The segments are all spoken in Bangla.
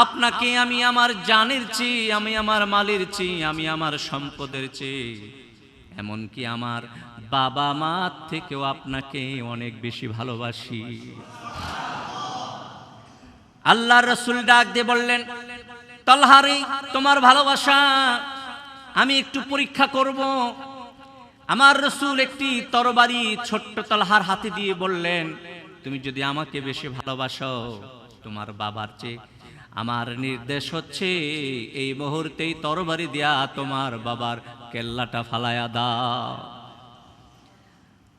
আপনাকে আমি আমার জানের চেয়ে, আমি আমার মালের চেয়ে, আমি আমার সম্পদের চেয়ে। এমনকি আমার বাবা মা থেকেও আপনাকে অনেক বেশি ভালোবাসি। আল্লাহ রসুল ডাক দিয়ে বললেন তলহারে তোমার ভালোবাসা আমি একটু পরীক্ষা করব। আমার রসুল একটি তরবারি ছোট্ট তলহার হাতে দিয়ে বললেন, তুমি যদি আমাকে বেশি ভালোবাসো, তোমার বাবার চেয়ে আমার নির্দেশ হচ্ছে এই মুহূর্তেই তরবারি দেয়া তোমার বাবার কেল্লাটা ফালায়া দাও।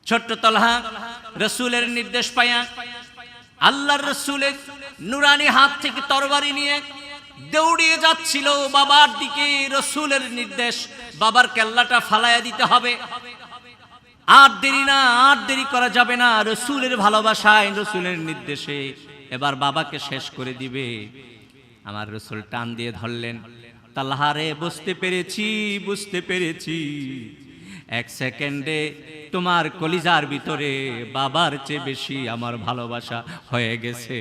ছোট্ট তলহা রসুলের নির্দেশ পায়া আল্লাহর রসুলের নুরানি হাত থেকে তরবারি নিয়ে দৌড়িয়ে যাচ্ছিল। বাবার দিকে রসুলের নির্দেশ, বাবার কেল্লাটা ফালাইয়া দিতে হবে। আর দেরি না, আর দেরি করা যাবে না। রসুলের ভালোবাসায়, রসুলের নির্দেশে। এবার বাবাকে শেষ করে দিবে। আমার রসুল টান দিয়ে ধরলেন। তাল্লাহারে বুঝতে পেরেছি বুঝতে পেরেছি। এক সেকেন্ডে তোমার কলিজার ভিতরে বাবার চেয়ে বেশি আমার ভালোবাসা হয়ে গেছে।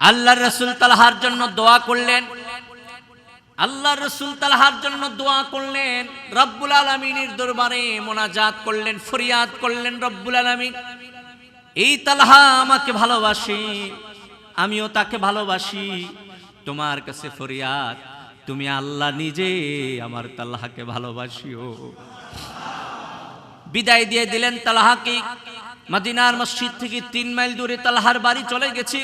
আল্লাহর রসুল তালহার জন্য দোয়া করলেন। আল্লাহ রসুল তালহার জন্য দোয়া করলেন, রব্বুল আলমিনের দরবারে মোনাজাত করলেন, ফরিয়াদ করলেন, রব্বুল আলমিন। এই তালহা আমাকে ভালোবাসি, আমিও তাকে ভালোবাসি। তোমার কাছে ফরিয়াদ, তুমি আল্লাহ নিজে আমার তাল্লাহাকে ভালোবাসিও। বিদায় দিয়ে দিলেন তালাহাকে। মদিনার মসজিদ থেকে তিন মাইল দূরে তালহার বাড়ি চলে গেছি।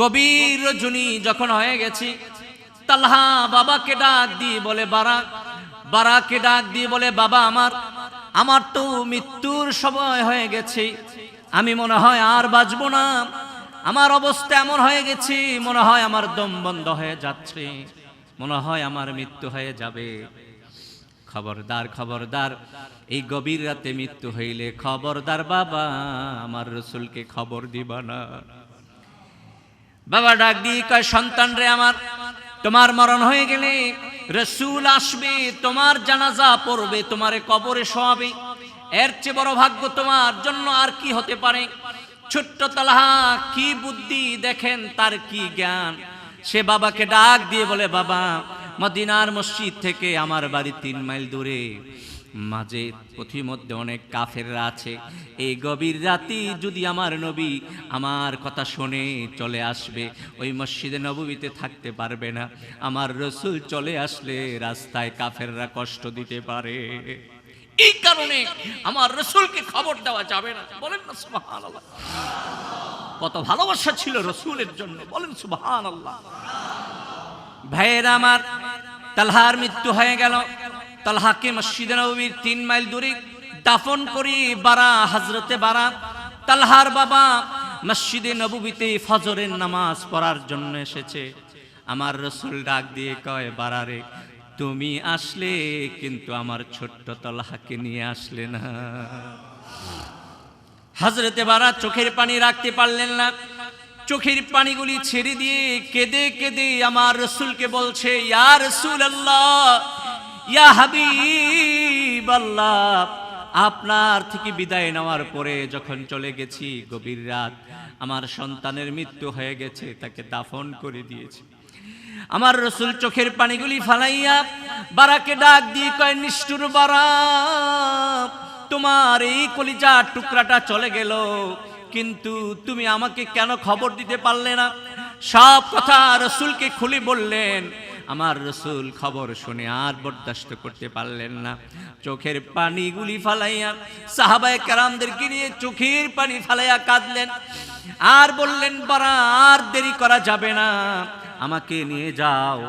গভীর রজনী যখন হয়ে গেছি তালহা বাবাকে ডাক দিয়ে বলে, বারা, বারাকে ডাক দিয়ে বলে, বাবা আমার আমার তো মৃত্যুর সময় হয়ে গেছে। আমি মনে হয় আর বাঁচবো না। আমার অবস্থা এমন হয়ে গেছে, মনে হয় আমার দম বন্ধ হয়ে যাচ্ছে। মনে হয় আমার মৃত্যু হয়ে যাবে। খবরদার খবরদার, এই গভীর রাতে মৃত্যু হইলে খবরদার, বাবা, আমার রসুলকে খবর দিবা না। বাবা ডাক দিয়ে কয়, সন্তান রে আমার তোমার মরণ হয়ে গেলে রসুল আসবে, তোমার জানাজা পড়বে, তোমারে কবরে শোয়াবে। এর চেয়ে বড় ভাগ্য তোমার জন্য আর কি হতে পারে? ছোট্ট তালাহা, কি বুদ্ধি দেখেন তার কি জ্ঞান? সে বাবাকে ডাক দিয়ে বলে, বাবা, মদিনার মসজিদ থেকে আমার বাড়ি তিন মাইল দূরে। মাঝে পথিমধ্যে অনেক কাফেররা আছে। এই গভীর রাতি যদি আমার নবী আমার কথা শুনে চলে আসবে, ওই মসজিদে নবীতে থাকতে পারবে না। আমার রসুল চলে আসলে রাস্তায় কাফেররা কষ্ট দিতে পারে। এই কারণে আমার রসুলকে খবর দেওয়া যাবে না। বলেন না, সুবহানাল্লাহ। কত ভালোবাসা ছিল রসুলের জন্য। বলেন সুবহান আল্লাহ ভাইয়ের আমার, তালহার মৃত্যু হয়ে গেল। তালহাকে মসজিদে নবীর তিন মাইল দূরে দাফন করি বারা, হজরতে বারা। তালহার বাবা মসজিদে নবীতে ফজরের নামাজ পড়ার জন্য এসেছে। আমার রসুল ডাক দিয়ে কয় বারারে তুমি আসলে, কিন্তু আমার ছোট্ট তলহাকে নিয়ে আসলে না। হাজরতে বারা চোখের পানি রাখতে পারলেন না। চোখের পানিগুলি ছেড়ে দিয়ে কেঁদে কেঁদে আমার রসুলকে বলছে, ইয়া রসুল আল্লাহ ইয়া আপনার থেকে বিদায় নেওয়ার পরে যখন চলে গেছি গভীর রাত, আমার সন্তানের মৃত্যু হয়ে গেছে, তাকে দাফন করে দিয়েছি। আমার রসুল চোখের পানিগুলি ফালাইয়া বারাকে ডাক দিয়ে কয়, নিষ্ঠুর বারা, তোমার এই কলিজার টুকরাটা চলে গেল, কিন্তু তুমি আমাকে কেন খবর দিতে পারলে না? সব কথা রসুলকে খুলে বললেন আমার রসুল খবর শুনে আর বরদাস্ত করতে পারলেন না। চোখের পানিগুলি ফালাইয়া সাহাবায় কারামদেরকে নিয়ে চোখের পানি ফালাইয়া কাঁদলেন। আর বললেন বারা আর দেরি করা যাবে না। আমাকে নিয়ে যাও।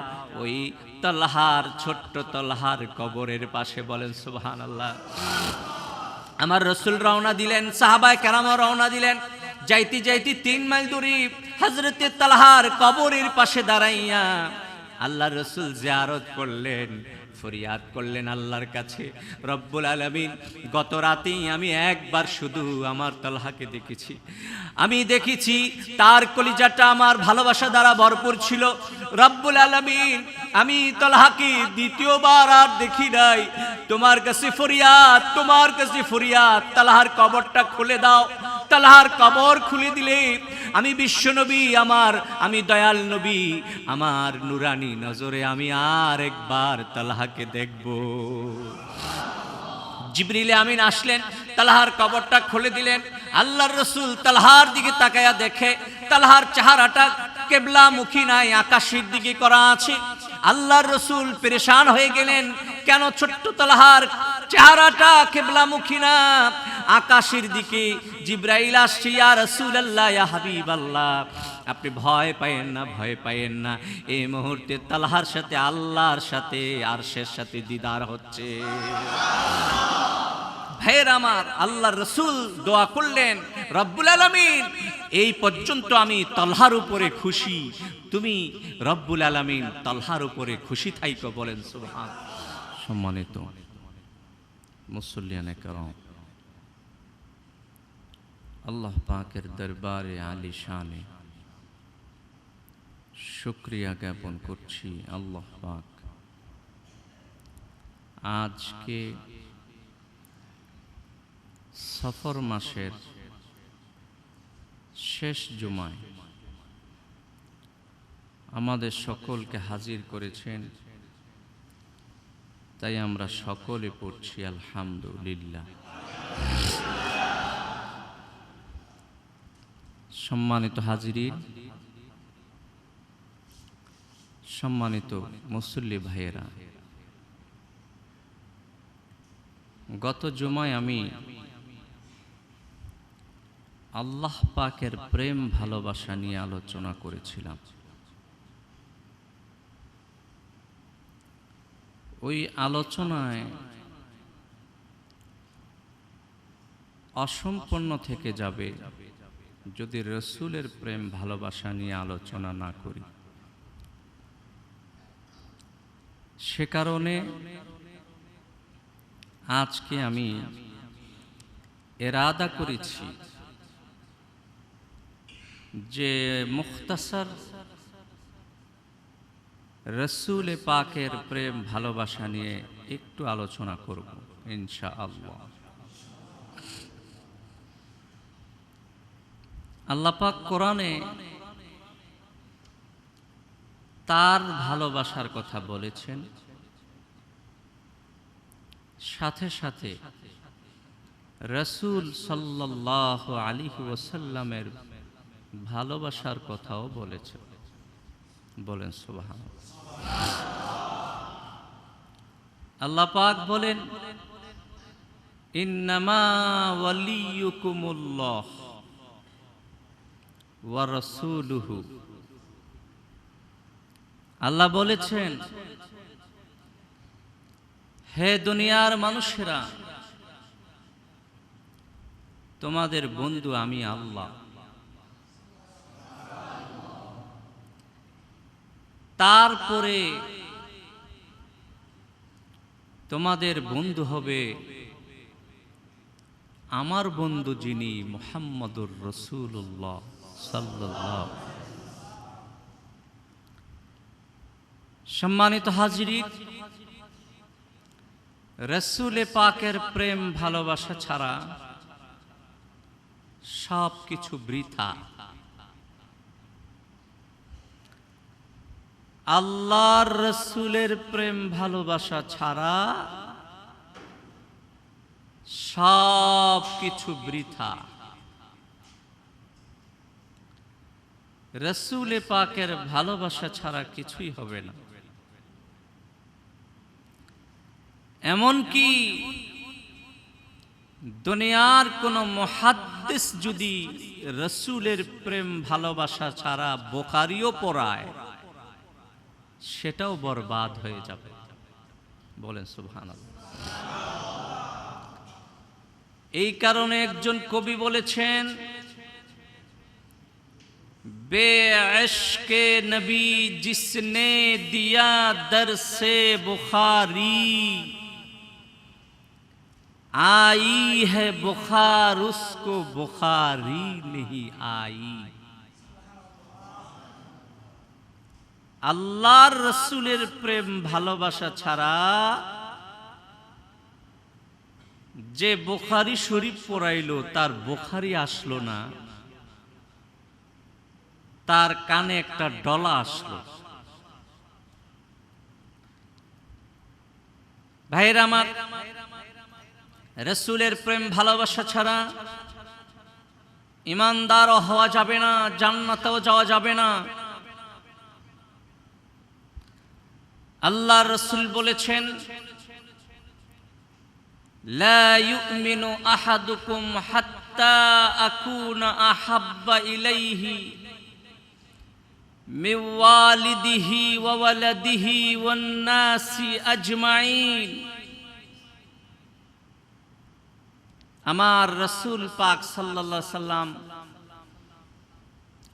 ওই তলহার, ছোট্ট তলহার কবরের পাশে বলেন সুবহান আল্লাহ আমার রসুল রওনা দিলেন, সাহাবায় কেরামও রওনা দিলেন। যাইতে যাইতে তিন মাইল দূরে হজরতে তালহার কবরের পাশে দাঁড়াইয়া আল্লাহ রসুল জিয়ারত করলেন, ফরিয়াদ করলেন আল্লাহর কাছে। রব্বুল আলমিন, গত রাতেই আমি একবার শুধু আমার তলহাকে দেখেছি। আমি দেখেছি তার কলিজাটা আমার ভালোবাসা দ্বারা ভরপুর ছিল। রব্বুল আলমিন, আমি তলহাকে দ্বিতীয়বার আর দেখি নাই। তোমার কাছে ফরিয়াদ, তোমার কাছে ফরিয়াদ, তালাহার কবরটা খুলে দাও। তালাহার কবর খুলে দিলে, আমি বিশ্ব নবী, আমার, আমি দয়াল নবী, আমার নুরানি নজরে আমি আর একবার তালাহাকে দেখব। জিবরিলে আমিন আসলেন, তালাহার কবরটা খুলে দিলেন, আল্লাহর রসুল তালহার দিকে তাকায়া দেখে, তালহার চেহারাটা কেবলা মুখী নাই, আকাশের দিকে করা আছে। আল্লাহর রসুল পেরেশান হয়ে গেলেন, কেন ছোট্ট তালহার চেহারাটা কেবলা মুখী না? আকাশের দিকে জিব্রাইল আসছে, ইয়া রসুল আল্লাহ ইয়া হাবিব আল্লাহ আপনি ভয় পায়েন না, ভয় পায়েন না। এই মুহূর্তে তালহার সাথে, আল্লাহর সাথে, আরশের সাথে দিদার হচ্ছে। ভাইয়ের আমার আল্লাহ রসুল দোয়া করলেন, রব্বুল আলমিন, এই পর্যন্ত আমি তলহার উপরে খুশি। তুমি রব্বুল আলমিন তলহার উপরে খুশি থাইকো বলেন, সুবহান। সম্মানিত মুসল্লিয়ানে করম আল্লাহ পাকের দরবারে আলী শানে শুক্রিয়া জ্ঞাপন করছি আল্লাহ পাক। আজকে সফর মাসের শেষ জুমায় আমাদের সকলকে হাজির করেছেন, তাই আমরা সকলে পড়ছি আলহামদুলিল্লাহ। সম্মানিত হাজিরিন, সম্মানিত মুসল্লি ভাইয়েরা, গত জুমায় আমি আল্লাহ পাকের প্রেম ভালোবাসা নিয়ে আলোচনা করেছিলাম। ওই আলোচনায় অসম্পন্ন থেকে যাবে যদি রসুলের প্রেম ভালোবাসা নিয়ে আলোচনা না করি, সে কারণে আজকে আমি এরাদা করেছি যে মুখতাসার রসুল পাকের প্রেম ভালোবাসা নিয়ে একটু আলোচনা করব ইনশা আল্লাহ আল্লাপাক কোরআনে তার ভালোবাসার কথা বলেছেন। সাথে সাথে রসুল সাল্লাহ আলী ওসাল্লামের ভালোবাসার কথাও বলেছে বলেন সুবাহান আল্লাহ পাক বলেন, ইন্নামা ওয়ালিয়ুকুমুল্লাহ। ওয়া রাসূলুহু। আল্লাহ বলেছেন, হে দুনিয়ার মানুষেরা, তোমাদের বন্ধু আমি আল্লাহ। তারপরে তোমাদের বন্ধু হবে আমার বন্ধু যিনি মোহাম্মদুর রসুল্লাহ সম্মানিত হাজিরি, রসুলে পাকের প্রেম, ভালোবাসা ছাড়া সব কিছু বৃথা। আল্লাহর রসুলের প্রেম, ভালোবাসা ছাড়া সব কিছু বৃথা। রসুলে পাকের ভালোবাসা ছাড়া কিছুই হবে না। এমনকি দুনিয়ার কোন মহাদ্দেশ যদি রসুলের প্রেম ভালোবাসা ছাড়া বোকারিও পড়ায়, সেটাও বরবাদ হয়ে যাবে। বলেন সুবহান এই কারণে একজন কবি বলেছেন बेअश्क नबी जिसने दिया दर से बुखारी आई है बुखार उसको बुखारी नहीं आई আল্লাহর রসুলের প্রেম ভালোবাসা ছাড়া যে বুখারি শরীফ পড়াইলো তার বুখারি আসলো না তার কানে একটা ডলা আসলো ভাইয়ের আমার রসুলের প্রেম ভালোবাসা ছাড়া ইমানদারও হওয়া যাবে না জান্নাতেও যাওয়া যাবে না আল্লাহ রসুল বলেছেন لا يؤمن أحدكم حتى أكون أحب إليه من والده وولده والناس أجمعين আমার রসুল পাক সাল্লাল্লাহু সাল্লাম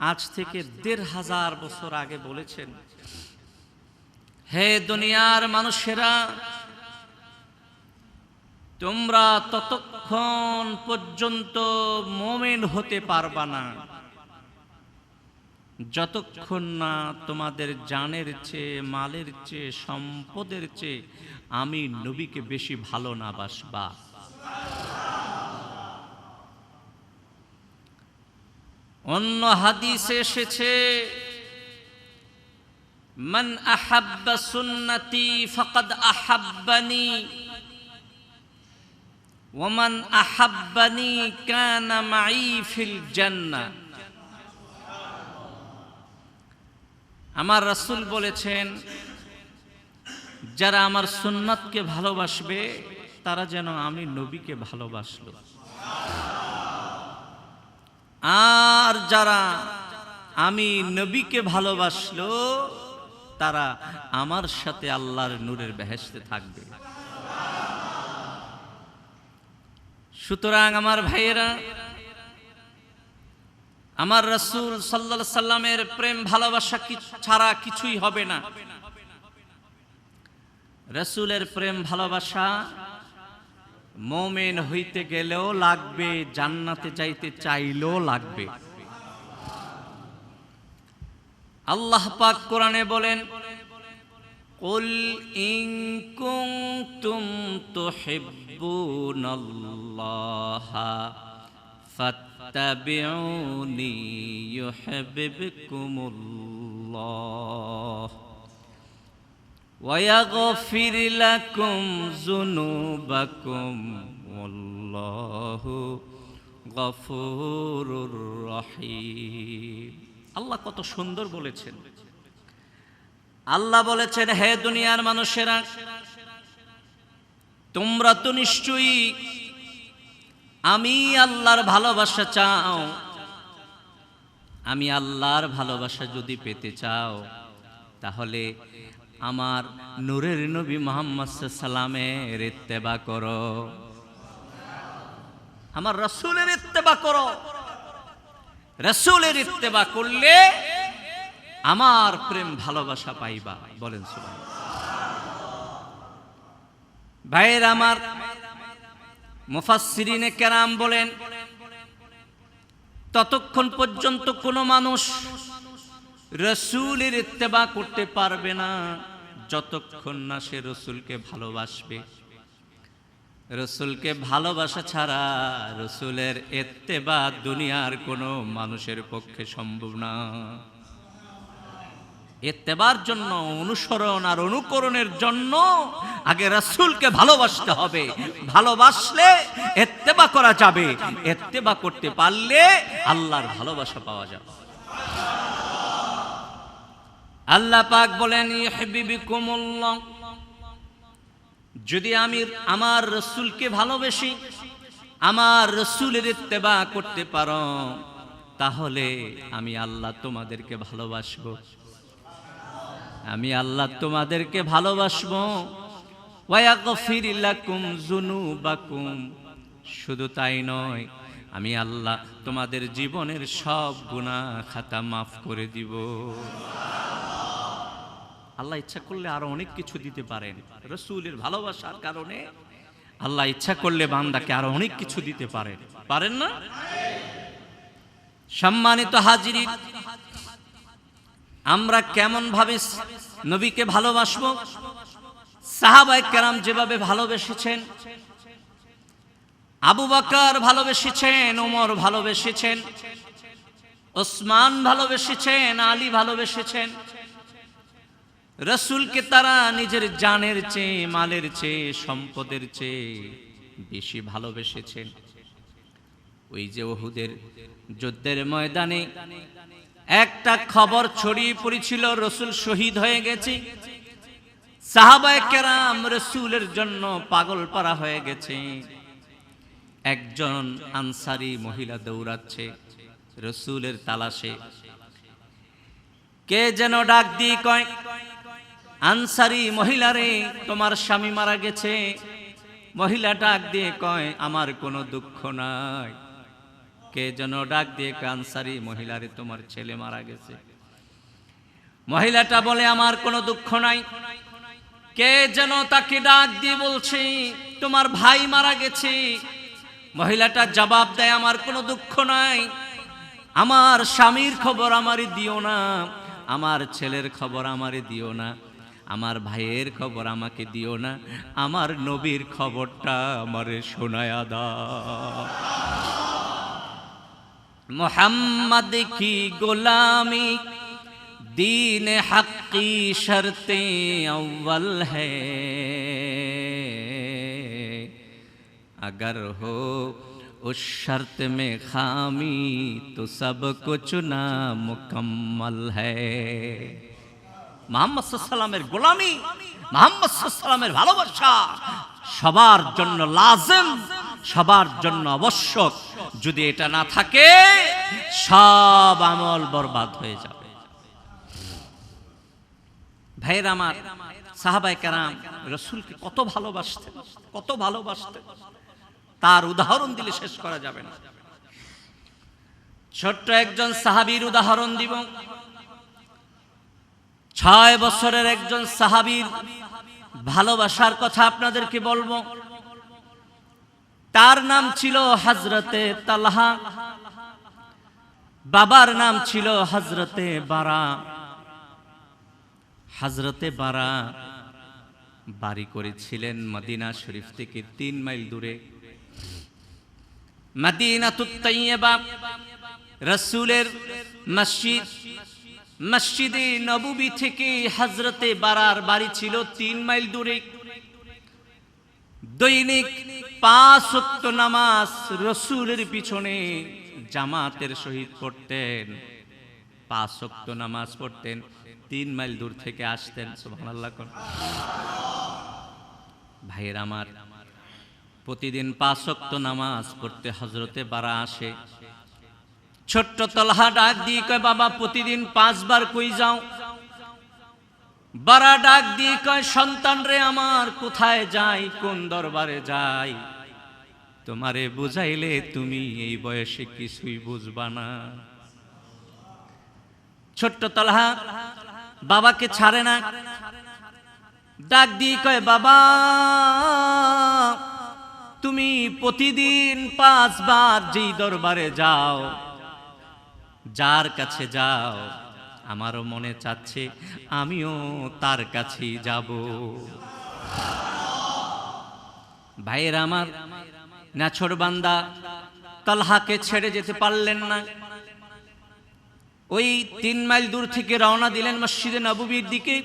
আজ থেকে দেড় হাজার বছর আগে বলেছেন হে দুনিয়ার মানুষেরা তোমরা ততক্ষণ পর্যন্ত মোমেন হতে পারবা না যতক্ষণ না তোমাদের জানের চেয়ে, মালের চেয়ে, সম্পদের চেয়ে আমি নবীকে বেশি ভালো না বাসবা। অন্য হাদিসে এসেছে, মন আহাব্বা সুন্নতি ফকদ আহাব্বানি, ওমান আহাব্বানি কানা মাই ফিল জান্নাহ। আমার রাসূল বলেছেন, যারা আমার সুন্নাতকে ভালোবাসবে, তারা যেন আমি নবীকে ভালোবাসলো। আর যারা আমি নবীকে ভালোবাসলো, তারা আমার সাথে আল্লাহর নূরের বেহেশতে থাকবে। সুতরাং আমার ভাইয়েরা আমার রসুল সাল্লা সাল্লামের প্রেম ভালোবাসা কি- ছাড়া কিছুই হবে না রসুলের প্রেম ভালোবাসা মোমেন হইতে গেলেও লাগবে জান্নাতে যাইতে চাইলেও লাগবে আল্লাহ পাক কোরআনে বলেন قل إن كنتم تحبون الله فاتبعوني يحببكم الله ويغفر لكم ذنوبكم والله غفور رحيم আল্লাহ কত সুন্দর বলেছেন আল্লাহ বলেছেন হে দুনিয়ার মানুষেরা তোমরা তো নিশ্চয়ই আমি আল্লাহর ভালোবাসা চাও। আমি আল্লাহর ভালোবাসা যদি পেতে চাও, তাহলে আমার নূরের নবী মোহাম্মদ সাল্লামের ইত্তেবা করো। আমার রসুলের ইত্তেবা করো। রসুলের ইত্তেবা করলে আমার প্রেম ভালোবাসা পাইবা। বলেন সুবাহ ভাইয়ের, আমার মুফাসসিরিনে কেরাম বলেন, ততক্ষণ পর্যন্ত কোনো মানুষ রসুলের ইত্তেবা করতে পারবে না যতক্ষণ না সে রসুলকে ভালোবাসবে। রসুলকে ভালোবাসা ছাড়া রসুলের এত্তেবা দুনিয়ার কোনো মানুষের পক্ষে সম্ভব না। এত্তেবার জন্য, অনুসরণ আর অনুকরণের জন্য আগে রসুলকে ভালোবাসতে হবে। ভালোবাসলে এত্তেবা করা যাবে। এত্তেবা করতে পারলে আল্লাহর ভালোবাসা পাওয়া যাবে। আল্লাহ পাক বলেন যদি আমি আমার রসুলকে ভালোবেসি আমার রসুলের ইত্তেবা করতে পারো, তাহলে আমি আল্লাহ তোমাদেরকে ভালোবাসবো। আমি আল্লাহ তোমাদেরকে ভালোবাসবো। শুধু তাই নয়, আমি আল্লাহ তোমাদের জীবনের সব গুণা খাতা মাফ করে দিব। আল্লাহ ইচ্ছা করলে আরও অনেক কিছু দিতে পারেন। রসুলের ভালোবাসার কারণে আল্লাহ ইচ্ছা করলে বান্দাকে আরও অনেক কিছু দিতে পারেন। পারেন না? সম্মানিত হাজিরি আমরা কেমন ভাবে নবীকে ভালোবাসবো? সাহাবাই কেরাম যেভাবে ভালোবেসেছেন, আবু বাকার ভালোবেসেছেন, ওমর ভালোবেসেছেন, ওসমান ভালোবেসেছেন, আলী ভালোবেসেছেন, রসুলকে তারা নিজের জানের চেয়ে, মালের চেয়ে, সম্পদের চেয়ে বেশি ভালোবেসেছেন। ওই যে ওহুদের যুদ্ধের ময়দানে একটা খবর ছড়িয়ে পড়েছিল, রসুল শহীদ হয়ে গেছে। সাহাবায় কেরাম রসুলের জন্য পাগল পারা হয়ে গেছে। একজন আনসারি মহিলা দৌড়াচ্ছে, রসুলের তালাশে। কে যেন ডাক দিয়ে কয়, আনসারি মহিলারে তোমার স্বামী মারা গেছে। মহিলা ডাক দিয়ে কয়, আমার কোনো দুঃখ নাই। কে যেন ডাক দিয়ে কয়, আনসারি মহিলারে তোমার ছেলে মারা গেছে। মহিলাটা বলে আমার কোনো দুঃখ নাই। কে যেন তাকে ডাক দিয়ে বলছি তোমার ভাই মারা গেছে। মহিলাটা জবাব দেয় আমার কোনো দুঃখ নাই। আমার স্বামীর খবর আমারই দিও না। আমার ছেলের খবর আমারে দিও না। আমার ভাইয়ের খবর আমাকে দিও না। আমার নবীর খবরটা আমারে শোনায়া দাও। মোহাম্মদ কি গোলামি दीन हक्की शर्ते अव्वल है अगर हो उस शर्त में खामी तो सब कुछ ना मुकम्मल है মোহাম্মদ সাল্লামের গোলামি মোহাম্মদ সাল্লামের ভালোবাসা সবার জন্য লাজেম, সবার জন্য আবশ্যক। যদি এটা না থাকে, সব আমল বরবাদ হয়ে যাবে। ভাইয়ের আমার সাহাবাই কারাম রসুলকে কত ভালোবাসতেন কত ভালোবাসতেন। তার উদাহরণ দিলে শেষ করা যাবে না। ছোট্ট একজন সাহাবীর উদাহরণ দিব। ছয় বছরের একজন সাহাবীর ভালোবাসার কথা আপনাদেরকে বলব। তার নাম ছিল হজরতে তালহা। বাবার নাম ছিল হজরতে বারা। হজরতে বারা বাড়ি করেছিলেন মদিনা শরীফ থেকে তিন মাইল দূরে। মদিনা তুত্তাইয়েবা রসুলের মসজিদ মসজিদে নবুবি থেকে হজরতে বারার বাড়ি ছিল তিন মাইল দূরে। দৈনিক পাঁচ নামাজ রসুলের পিছনে জামাতের সহিত পড়তেন। পাঁচ নামাজ পড়তেন, তিন মাইল দূর থেকে আসতেন ভাইয়ের আমার, প্রতিদিন পাঁচ নামাজ পড়তে হজরতে বারা আসে। ছোট্ট তলহা ডাক দিয়ে কয়, বাবা, প্রতিদিন পাঁচবার কই যাও? বারা ডাক দিয়ে কয়, সন্তান রে আমার, কোথায় যাই, কোন দরবারে যাই? তোমারে বুঝাইলে তুমি এই বয়সে কিছুই বুঝবা না। ছোট্ট তলহা বাবাকে ছাড়ে না। ডাক দিয়ে কয়, বাবা, তুমি প্রতিদিন পাঁচবার যেই দরবারে যাও যার কাছে যাও, আমারও মনে চাচ্ছে আমিও তার কাছেই যাব। ভাইয়ের আমার নাছর বান্দা, তালহাকে ছেড়ে যেতে পারলেন না। ওই তিন মাইল দূর থেকে রওনা দিলেন মসজিদে নববীর দিকে।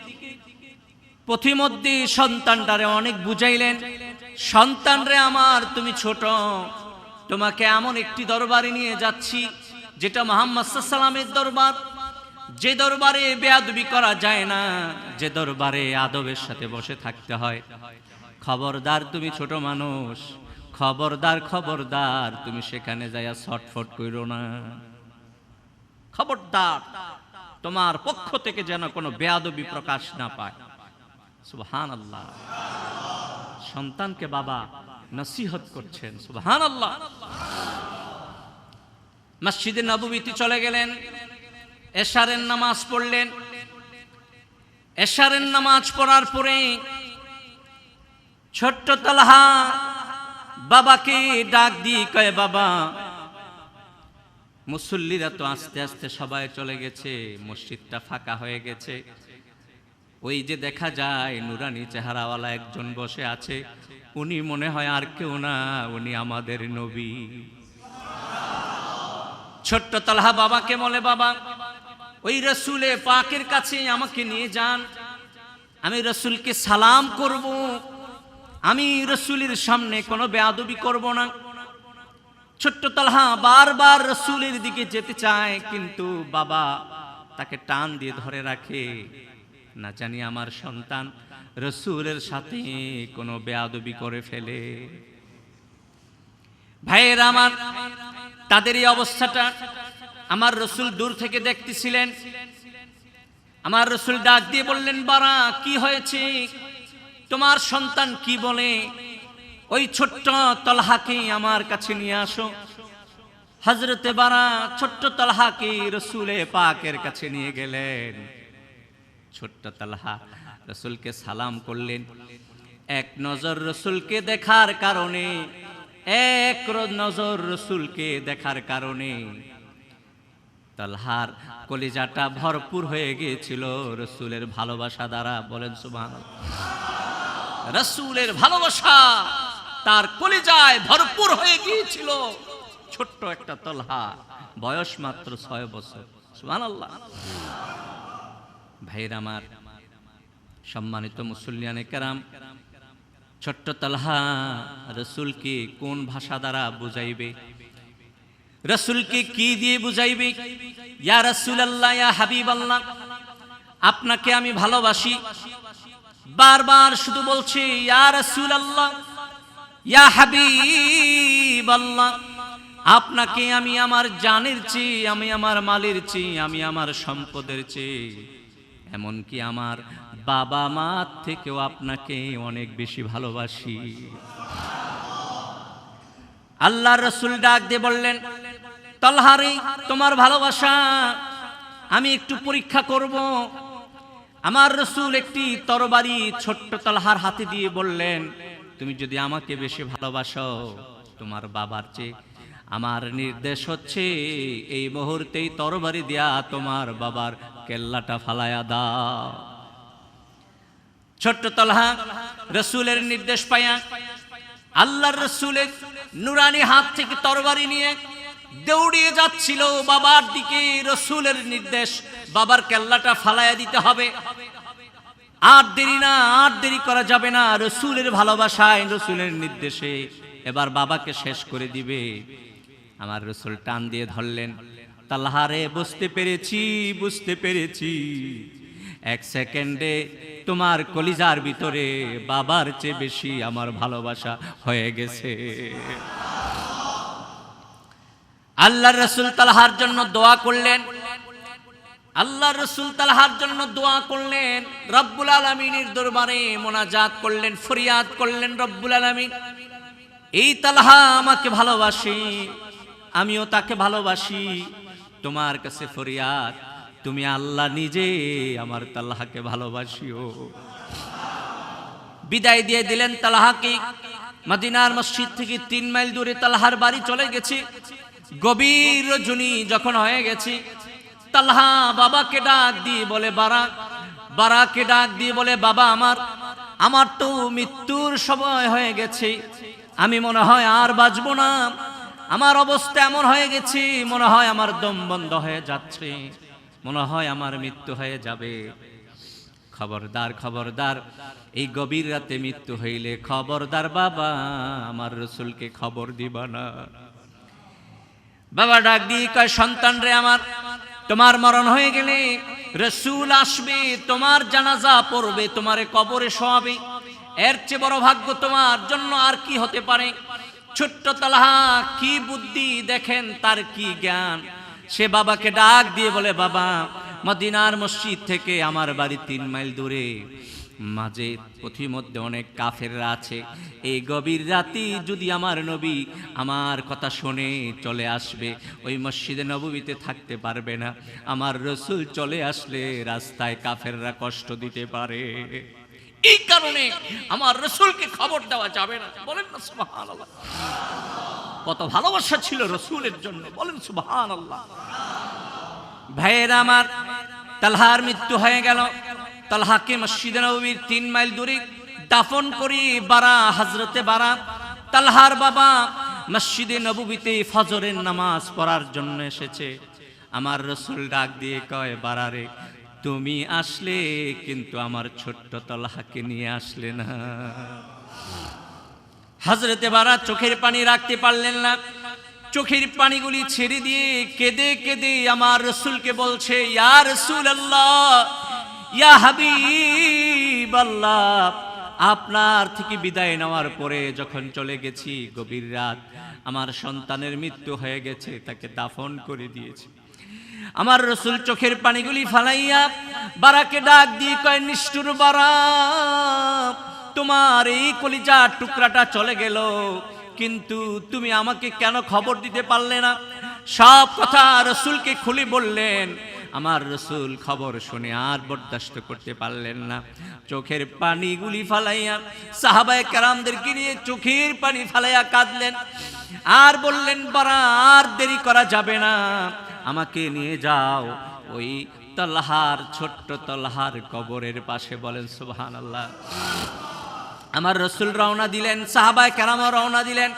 পথিমধ্যে সন্তানটারে অনেক বুঝাইলেন, সন্তানরে আমার, তুমি ছোট, তোমাকে এমন একটি দরবারে নিয়ে যাচ্ছি যেটা মোহাম্মদ সাল্লামের দরবার, যে দরবারে বেয়াদবি করা যায় না, যে দরবারে আদবের সাথে বসে থাকতে হয়। খবরদার তুমি ছোট মানুষ, খবরদার খবরদার, তুমি সেখানে যাইয়া ছটফট করো না। খবরদার, তোমার পক্ষ থেকে যেন কোনো বেয়াদবি প্রকাশ না পায়। সুবহান আল্লাহ সন্তানকে বাবা নসিহত করছেন সুবহান আল্লাহ মসজিদে নববীতে চলে গেলেন। এশারের নামাজ পড়লেন। এশারের নামাজ পড়ার পরে ছোট্ট তালহা বাবাকে ডাক দিয়ে কয়, বাবা, মুসল্লিরা তো আস্তে আস্তে সবাই চলে গেছে, মসজিদটা ফাঁকা হয়ে গেছে। ওই যে দেখা যায়, নুরানি চেহারাওয়ালা একজন বসে আছে। উনি মনে হয় আর কেউ না, উনি আমাদের নবী। ছোট্ট তালহা বাবাকে বলে, বাবা, ওই রসুলে পাকের কাছে আমাকে নিয়ে যান। আমি রসুলকে সালাম করব। আমি রসুলের সামনে কোনো বেয়াদবি করব না। ছোট্ট তালহা বারবার রসুলের দিকে যেতে চায়, কিন্তু বাবা তাকে টান দিয়ে ধরে রাখে। না জানি আমার সন্তান রসুলের সাথে কোনো বেয়াদবি করে ফেলে। ভাইয়ের আমার তাদের এই অবস্থাটা আমার রসুল দূর থেকে দেখতেছিলেন। আমার রসুল ডাক দিয়ে বললেন, বারা, কি হয়েছে? তোমার সন্তান কি বলে? ওই ছোট্ট তলহাকে আমার কাছে নিয়ে আসো। হজরতে বারা ছোট্ট তলহাকে রসুলে পাকের কাছে নিয়ে গেলেন। ছোট্ট তালহা রসুলকে সালাম করলেন। এক নজর রসুলকে দেখার কারণে এক নজর রসুলকে দেখার কারণে তালহার কলিজাটা ভরপুর হয়ে গিয়েছিল। রসুলের ভালোবাসা দ্বারা বলেন সুবহান রসুলের ভালোবাসা তার কলিজায় ভরপুর হয়ে গিয়েছিল। ছোট্ট একটা তলহা, বয়স মাত্র ছয় বছর। সুবহান আল্লাহ ভাইয়ের আমার সম্মানিত মুসল্লিয়ানে কেরাম ছোট্ট তালহা, রসুলকে কোন ভাষা দ্বারা বুঝাইবে? রসুলকে কি দিয়ে বুঝাইবে? ইয়া রসুল আল্লাহ ইয়া হাবিব আল্লাহ আপনাকে আমি ভালোবাসি। বারবার শুধু বলছি, ইয়া রসুল আল্লাহ ইয়া হাবিব আল্লাহ আপনাকে আমি আমার জানের চেয়ে, আমি আমার মালের চেয়ে, আমি আমার সম্পদের চেয়ে, এমনকি আমার বাবা মা থেকেও আপনাকে অনেক বেশি ভালোবাসি। আল্লাহ রসুল ডাক দিয়ে বললেন তলহারে তোমার ভালোবাসা আমি একটু পরীক্ষা করব। আমার রসুল একটি তরবারি ছোট্ট তলহার হাতে দিয়ে বললেন, তুমি যদি আমাকে বেশি ভালোবাসো, তোমার বাবার চেয়ে আমার নির্দেশ হচ্ছে এই মুহূর্তেই তরবারি দেয়া তোমার বাবার কেল্লাটা ফালায়া দাও। ছোট্ট তলহা, রসুলের নির্দেশ পাইয়া, আল্লাহর রসুলের নুরানি হাত থেকে তরবারি নিয়ে দৌড়িয়ে যাচ্ছিল বাবার দিকে রসুলের নির্দেশ, বাবার কেল্লাটা ফালাইয়া দিতে হবে। আর দেরি না, আর দেরি করা যাবে না, রসুলের ভালোবাসায় রসুলের নির্দেশে এবার বাবাকে শেষ করে দিবে। আমার রসুল টান দিয়ে ধরলেন তাল্লাহারে বুঝতে পেরেছি বুঝতে পেরেছি। এক সেকেন্ডে তোমার কলিজার ভিতরে বাবার চেয়ে বেশি আমার ভালোবাসা হয়ে গেছে। আল্লাহ রসুল তালহার জন্য দোয়া করলেন। আল্লাহ রসুল তালহার জন্য দোয়া করলেন। রব্বুল আলমিনের দরবারে মোনাজাত করলেন, ফরিয়াদ করলেন রব্বুল আলমিন। এই তালহা আমাকে ভালোবাসি, আমিও তাকে ভালোবাসি। তোমার কাছে ফরিয়াদ তুমি আল্লাহ নিজে আমার তাল্লাহাকে ভালোবাসিও। বিদায় দিয়ে দিলেন তালাহাকে। মদিনার মসজিদ থেকে তিন মাইল দূরে তালহার বাড়ি চলে গেছি। গভীর রজনী যখন হয়ে গেছি, তালহা বাবাকে ডাক দিয়ে বলে, বারা, বারাকে ডাক দিয়ে বলে, বাবা আমার আমার তো মৃত্যুর সময় হয়ে গেছে। আমি মনে হয় আর বাঁচবো না। আমার অবস্থা এমন হয়ে গেছে, মনে হয় আমার দম বন্ধ হয়ে যাচ্ছে। মনে হয় আমার মৃত্যু হয়ে যাবে। খবরদার খবরদার, এই গভীর রাতে মৃত্যু হইলে খবরদার বাবা, আমার রসুলকে খবর দিবা না। বাবা ডাক দিয়ে কয়, সন্তান রে আমার, তোমার মরণ হয়ে গেলে রসুল আসবে, তোমার জানাজা পড়বে, তোমারে কবরে শোয়াবে। এর চেয়ে বড় ভাগ্য তোমার জন্য আর কি হতে পারে? ছোট্ট তালাহা, কি বুদ্ধি দেখেন, তার কি জ্ঞান? সে বাবাকে ডাক দিয়ে বলে, বাবা, মদিনার মসজিদ থেকে আমার বাড়ি তিন মাইল দূরে। মাঝে পথিমধ্যে অনেক কাফেররা আছে। এই গভীর রাতি যদি আমার নবী আমার কথা শুনে চলে আসবে, ওই মসজিদে নবীতে থাকতে পারবে না। আমার রসুল চলে আসলে রাস্তায় কাফেররা কষ্ট দিতে পারে। এই কারণে আমার রসুলকে খবর দেওয়া যাবে না। বলেন না, সুবহানাল্লাহ। কত ভালোবাসা ছিল রসুলের জন্য। বলেন সুবহান আল্লাহ ভাইয়ের আমার, তালহার মৃত্যু হয়ে গেল। তালহাকে মসজিদে নবীর তিন মাইল দূরে দাফন করি বারা, হজরতে বারা। তালহার বাবা মসজিদে নবীতে ফজরের নামাজ পড়ার জন্য এসেছে। আমার রসুল ডাক দিয়ে কয় বারারে তুমি আসলে কিন্তু আমার ছোট্ট তলহাকে নিয়ে আসলে না। হাজরতে বারা চোখের পানি রাখতে পারলেন না। চোখের পানিগুলি ছেড়ে দিয়ে কেঁদে কেঁদে আমার রসুলকে বলছে, ইয়া রসুল আল্লাহ ইয়া আল্লাহ আপনার থেকে বিদায় নেওয়ার পরে যখন চলে গেছি গভীর রাত, আমার সন্তানের মৃত্যু হয়ে গেছে, তাকে দাফন করে দিয়েছি। আমার রসুল চোখের পানিগুলি ফালাইয়া বারাকে ডাক দিয়ে কয়, নিষ্ঠুর বারা তোমার এই কলিজার টুকরাটা চলে গেল। কিন্তু তুমি আমাকে কেন খবর দিতে পারলে না? সব কথা রসুলকে খুলে বললেন। আমার রসুল খবর শুনে আর বরদাস্ত করতে পারলেন না। চোখের পানিগুলি ফালাইয়া সাহাবায় কারামদেরকে নিয়ে চোখের পানি ফালাইয়া কাঁদলেন। আর বললেন বারা আর দেরি করা যাবে না। আমাকে নিয়ে যাও। ওই তলহার, ছোট্ট তলহার কবরের পাশে বলেন সুবহান আল্লাহ আমার রসুল রওনা দিলেন, সাহাবায় কেরামা রওনা দিলেন।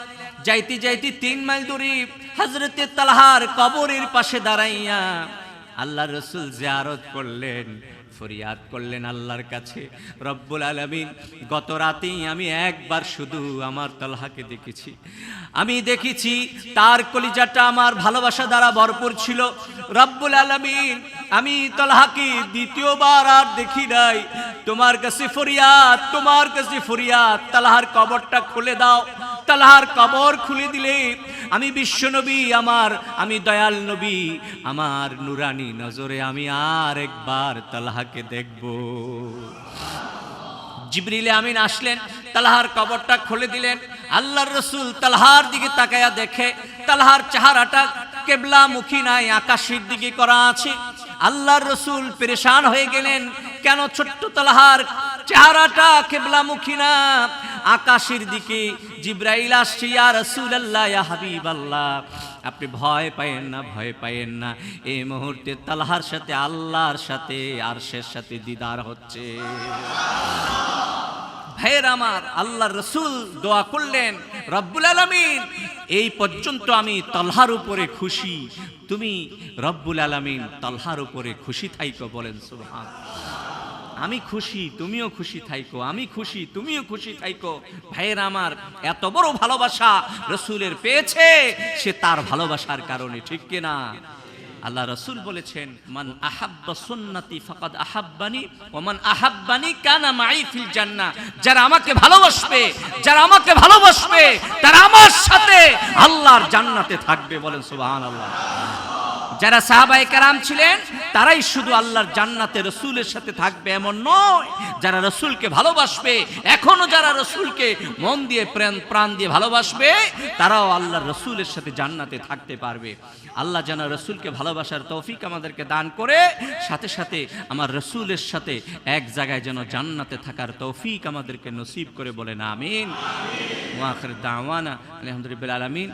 যাইতে যাইতে তিন মাইল দূরে হজরতে তালহার কবরের পাশে দাঁড়াইয়া আল্লাহ রসুল জিয়ারত করলেন। ফরিয়াদ করলেন আল্লাহর কাছে। রব্বুল আলমিন, গত রাতেই আমি একবার শুধু আমার তলহাকে দেখেছি। আমি দেখেছি তার কলিজাটা আমার ভালোবাসা দ্বারা ভরপুর ছিল। রব্বুল আলমিন, আমি তলহাকে দ্বিতীয়বার আর দেখি নাই। তোমার কাছে ফরিয়াদ, তোমার কাছে ফরিয়াদ, তালহার কবরটা খুলে দাও। তালহার কবর খুলে দিলে আমি বিশ্বনবী আমার, আমি দয়াল নবী, আমার নুরানি নজরে আমি আর একবার তালহাকে দেখব। জিবরিলে আমিন আসলেন, তালহার কবরটা খুলে দিলেন। আল্লাহর রসুল তালহার দিকে তাকায়া দেখে, তালহার চেহারাটা কেবলা মুখী নাই, আকাশের দিকে করা আছে। আল্লাহর রসুল পেরেশান হয়ে গেলেন, কেন ছোট্ট তালহার চেহারাটা কেবলামুখী না? আকাশের দিকে জিব্রাইল আসছে, ইয়া রাসূলুল্লাহ, ইয়া হাবিবাল্লাহ। আপনি ভয় পায়েন না, ভয় পায়েন না। এই মুহূর্তে তালহার সাথে, আল্লাহর সাথে, আরশের সাথে দিদার হচ্ছে। ভাইয়ের আমার আল্লাহ রসুল দোয়া করলেন, রব্বুল আলমিন, এই পর্যন্ত আমি তলহার উপরে খুশি। তুমি রব্বুল আলমিন তলহার উপরে খুশি থাইকো বলেন সুবহান আমি খুশি, তুমিও খুশি থাইকো, আমি খুশি, তুমিও খুশি থাইকো। ভাইয়ের আমার, এত বড় ভালোবাসা রসুলের পেয়েছে, সে তার ভালোবাসার কারণে, ঠিক কিনা? আল্লাহ রসুল বলেছেন, মান আহাব্বা সুন্নতি ফাকাদ আহাব্বানি ও মান আহাব্বানি কানা মাই ফিল জান্নাহ। যারা আমাকে ভালোবাসবে, যারা আমাকে ভালোবাসবে, তারা আমার সাথে আল্লাহর জান্নাতে থাকবে বলেন সুবহানাল্লাহ। যারা সাহাবায়ে কারাম ছিলেন, তারাই শুধু আল্লাহর জান্নাতে রসুলের সাথে থাকবে এমন নয়। যারা রসুলকে ভালোবাসবে, এখনও যারা রসুলকে মন দিয়ে প্রাণ প্রাণ দিয়ে ভালোবাসবে, তারাও আল্লাহর রসুলের সাথে জান্নাতে থাকতে পারবে। আল্লাহ যেন রসুলকে ভালোবাসার তৌফিক আমাদেরকে দান করে, সাথে সাথে আমার রসুলের সাথে এক জায়গায় যেন জান্নাতে থাকার তৌফিক আমাদেরকে নসিব করে বলেন, আমিন। দাওয়ানা আলহামদুলিল্লাহ আলামিন।